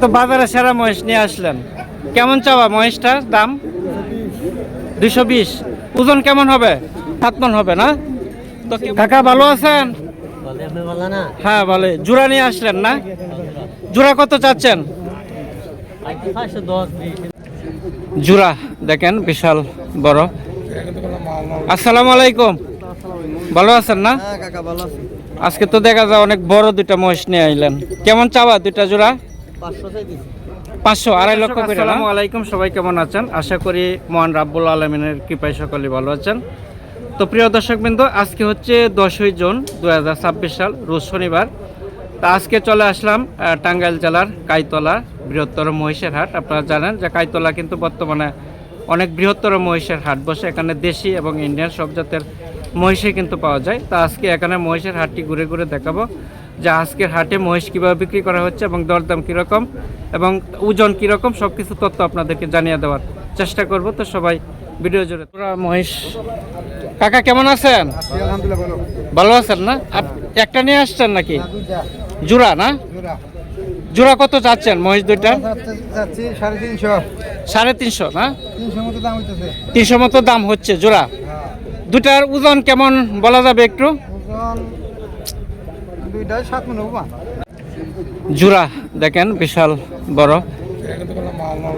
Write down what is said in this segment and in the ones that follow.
তো বাজারে সেরা মহিষ নিয়ে আসলেন। কেমন চাওয়া মহিষটার দাম? দুশো বিশ। ওজন কেমন হবে? সাত মন হবে না? তো কাকা ভালো আছেন? হ্যাঁ ভালো জোড়া নিয়ে আসলেন না? জোড়া কত চাচ্ছেন? জোড়া দেখেন বিশাল বড়। আসসালামু আলাইকুম। ভালো আছেন না? হ্যাঁ কাকা ভালো আছি। আজকে তো দেখা যায় অনেক বড় দুইটা মহিষ নিয়ে আইলেন। কেমন চাওয়া দুইটা জোড়া? পাঁচশো চাই দিছি পাঁচশো আড়াই লক্ষ করে আসসালামু আলাইকুম সবাই কেমন আছেন? আশা করি মহান রাব্বুল আলমিনের কৃপায় সকলে ভালো আছেন। তো প্রিয় দর্শক বিন্দু আজকে হচ্ছে দশই জুন দু সাল রোজ শনিবার। তা আজকে চলে আসলাম টাঙ্গাইল জেলার কাইতলা বৃহত্তর মহিষের হাট। আপনারা জানেন যে কাইতলা কিন্তু বর্তমানে অনেক বৃহত্তর মহিষের হাট বসে। এখানে দেশি এবং ইন্ডিয়ান সব জাতের মহিষই কিন্তু পাওয়া যায়। তা আজকে এখানে মহিষের হাটটি ঘুরে ঘুরে দেখাবো। যে আজকের হাটে মহিষ কীভাবে বিক্রি করা হচ্ছে এবং দরদাম কীরকম এবং ওজন কীরকম সব কিছু তথ্য আপনাদেরকে জানিয়ে দেওয়ার চেষ্টা করব। তো সবাই ভিডিও জুড়ে পুরা মহিষ। কাকা কেমন আছেন? ভালো। আছেন না? একটা নিয়ে আসছেন নাকি? জোড়া না? জোড়া। কত চাচ্ছেন মহিষ দুইটা? সাড়ে তিনশো। না? তিনশো মতো দাম তিনশো মতো দাম হচ্ছে জোড়া। দুটার ওজন কেমন বলা যাবে একটু? সাত মনে জোড়া দেখেন বিশাল বড়।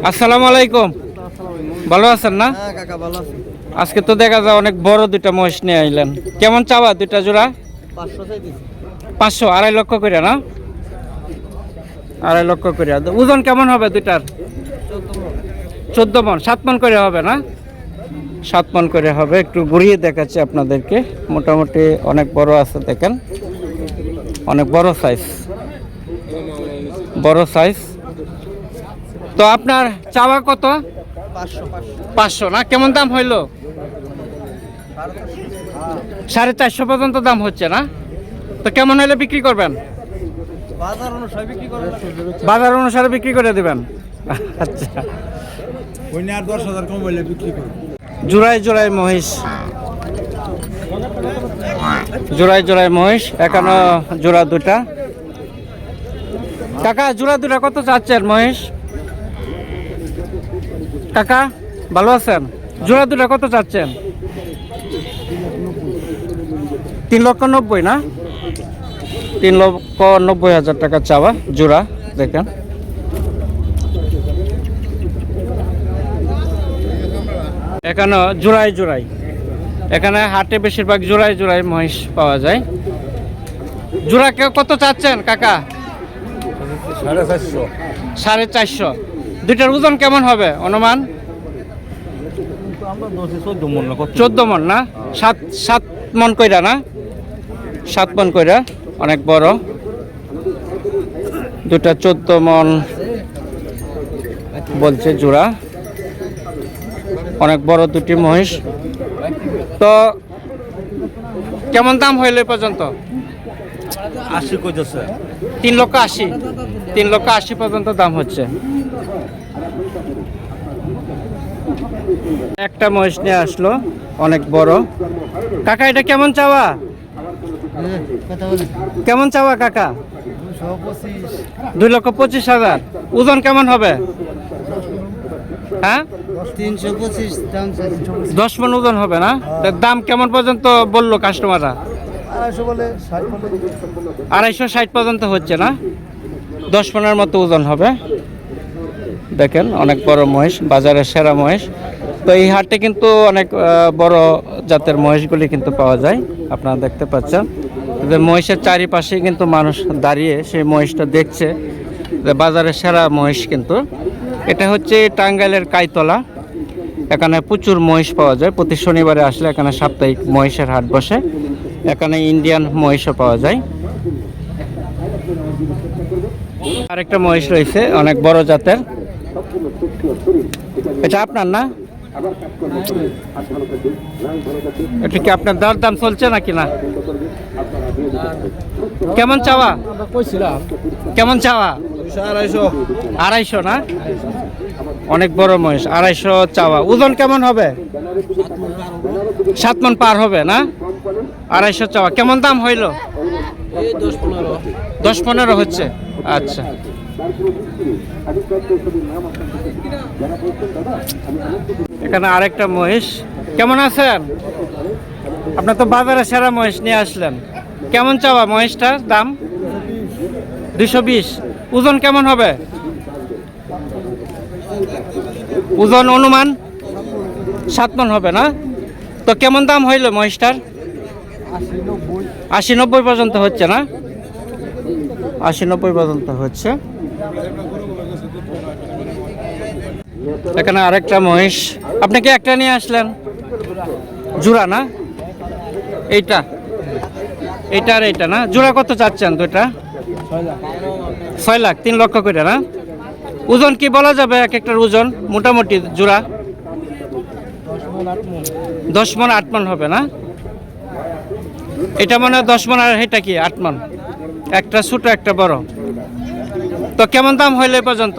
আসসালামু আলাইকুম। ভালো আছেন না? হ্যাঁ আজকে তো দেখা যায় অনেক বড় দুইটা মহিষ নিয়ে আইলেন। কেমন চাওয়া দুইটা জোড়া? পাঁচশো আড়াই লক্ষ করে না? আড়াই লক্ষ করে। ওজন কেমন হবে দুইটার? চোদ্দ মন। সাত মন করে হবে না? সাত মন করে হবে। একটু ঘুরিয়ে দেখাচ্ছি আপনাদেরকে। মোটামুটি অনেক বড় আছে দেখেন। অনেক বড় সাইজ বড় সাইজ তো আপনার চাওয়া কত? পাঁচশো না? কেমন দাম হইল? সাড়ে চারশো পর্যন্ত দাম হচ্ছে না? তো কেমন হলে বিক্রি করবেন? বাজার অনুসারে বিক্রি করে বাজার অনুসারে বিক্রি করে দেবেন। আচ্ছা। জোড়ায় জোড়ায় মহিষ। জোড়ায় জোড়ায় মহিষ এখনও জোড়া দুটা। কাকা, জোড়া দুটা কত চাচ্ছেন মহিষ? কাকা, ভালো আছেন? জোড়া দুটা কত চাচ্ছেন? তিন লক্ষ নব্বই না? তিন লক্ষ নব্বই হাজার টাকা চাওয়া জোড়া, দেখেন। এখানে জোড়ায় জোড়াই এখানে হাটে বেশিরভাগ জোড়ায় জোড়ায় মহিষ পাওয়া যায়। জোড়া কত চাচ্ছেন কাকা? সাড়ে চারশো। দুইটার ওজন কেমন হবে অনুমান? মন চোদ্দ মন না? সাত সাত মন কইরা না? সাত মন কইরা অনেক বড়। দুটা চোদ্দ মন বলছে জোড়া। অনেক বড় দুটি মহিষ। তো কেমন দাম হইল এ পর্যন্ত? আশি কইতেছে তিন লক্ষ আশি। তিন লক্ষ আশি পর্যন্ত দাম হচ্ছে। একটা মহিষ নিয়ে আসলো অনেক বড়। কাকা এটা কেমন চাওয়া? কেমন চাওয়া কাকা? দুই লক্ষ পঁচিশ হাজার। ওজন কেমন হবে? হ্যাঁ? তিনশো পঁচিশ দাম দশ মন ওজন হবে না? তার দাম কেমন পর্যন্ত বলল কাস্টমাররা আড়াইশো ষাট পর্যন্ত। হচ্ছে না? দশ মনের মতো ওজন হবে। দেখেন অনেক বড় মহিষ বাজারের সেরা মহিষ। তো এই হাটে কিন্তু অনেক বড় জাতের মহিষগুলি কিন্তু পাওয়া যায়। আপনারা দেখতে পাচ্ছেন। যে মহিষের চারিপাশে কিন্তু মানুষ দাঁড়িয়ে সেই মহিষটা দেখছে। যে বাজারের সেরা মহিষ কিন্তু। এটা হচ্ছে টাঙ্গাইলের কাইতলা। এখানে প্রচুর মহিষ পাওয়া যায়। প্রতি শনিবারে আসলে এখানে সাপ্তাহিক মহিষের হাট বসে। এখানে ইন্ডিয়ান মহিষও পাওয়া যায়। আরেকটা মহিষ রয়েছে অনেক বড় জাতের। এটা আপনার না? এটা কি আপনার দর দাম চলছে নাকি না? কেমন চাওয়া? কেমন চাওয়া? আড়াইশো। আড়াইশো না? অনেক বড় মহিষ, আড়াইশো চাওয়া। ওজন কেমন হবে? সাত মন পার হবে, না? আড়াইশো চাওয়া। কেমন দাম হইল? দশ পনেরো হচ্ছে। আচ্ছা। এখানে আরেকটা মহিষ। কেমন আছেন? আপনার তো বাজারে সেরা মহিষ নিয়ে আসলেন। কেমন চাওয়া মহিষটার দাম? দুশো বিশ। ওজন কেমন হবে? ওজন অনুমান সাত মন হবে না? তো কেমন দাম হইল মহিষটার? আশি নব্বই পর্যন্ত হচ্ছে না? আশি নব্বই পর্যন্ত হচ্ছে। এখানে আরেকটা মহিষ। আপনি কি একটা নিয়ে আসলেন? জোড়া না? এইটা। এইটা আর এইটা না? জোড়া কত চাচ্ছেন দুইটা? ছয় লাখ। তিন লক্ষ করে না? ওজন কি বলা যাবে এক একটার ওজন? মোটামুটি জোড়া? দশ মন আট মন হবে না? এটা মানে দশ মন আর এটা কি আট মন? একটা ছোট একটা বড়। তো কেমন দাম হইলে পর্যন্ত?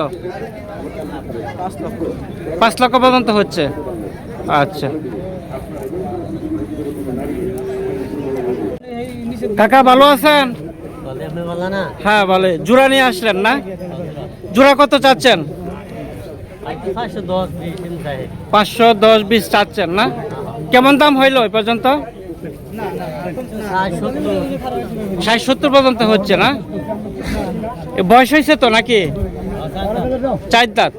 পাঁচ লক্ষ পর্যন্ত হচ্ছে। আচ্ছা। কাকা ভালো আছেন? হ্যাঁ ভালো। জোড়া নিয়ে আসলেন না? জোড়া কত চাচ্ছেন? পাঁচশো দশ বিশ চাচ্ছেন না? কেমন দাম হইল এই পর্যন্ত? ষাট সত্তর পর্যন্ত হচ্ছে না? বয়স হয়েছে তো নাকি? চার দাঁত।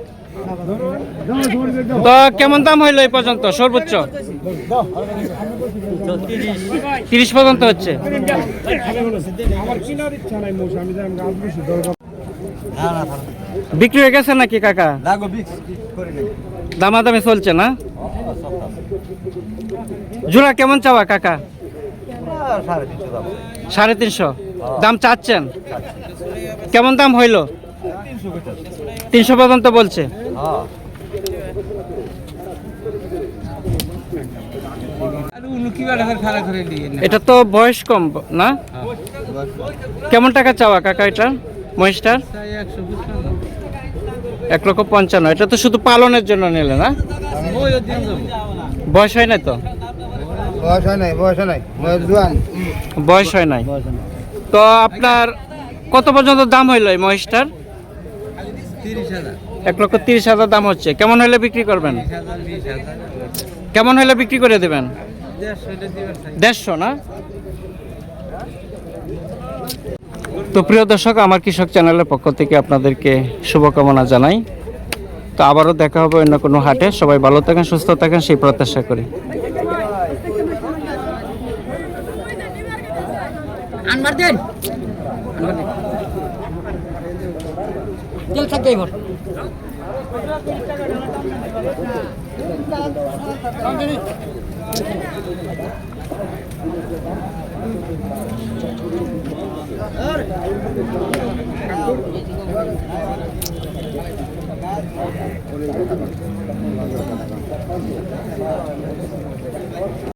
তো কেমন দাম হইল এই পর্যন্ত? সর্বোচ্চ? তিরিশ পর্যন্ত হচ্ছে। বিক্রি হয়ে গেছে নাকি কাকা? দামাদামি চলছে না? জোড়া কেমন চাওয়া কাকা? সাড়ে তিনশো। দাম চাচ্ছেন? কেমন দাম হইল? তিনশো পর্যন্ত বলছে। এটা তো বয়স কম না? কেমন টাকা চাওয়া কাকা এটা? মহিষটার? এক লক্ষ পঞ্চান্ন। এটা তো শুধু পালনের জন্য নিলে না? বয়স হয় নাই তো? বয়স হয় নাই বয়স হয় নাই। বয়স হয় নাই। তো আপনার কত পর্যন্ত দাম হইল এই মহিষটার? এক লক্ষ তিরিশ হাজার দাম হচ্ছে। কেমন হলে বিক্রি করবেন? কেমন হলে বিক্রি করে দেবেন? দেড়শো না? তো প্রিয় দর্শক, আমার কৃষক চ্যানেলের পক্ষ থেকে আপনাদেরকে শুভকামনা জানাই। তো আবারও দেখা হবে অন্য কোনো হাটে। সবাই ভালো থাকেন, সুস্থ থাকেন, সেই প্রত্যাশা করি। Thank you. Gracias.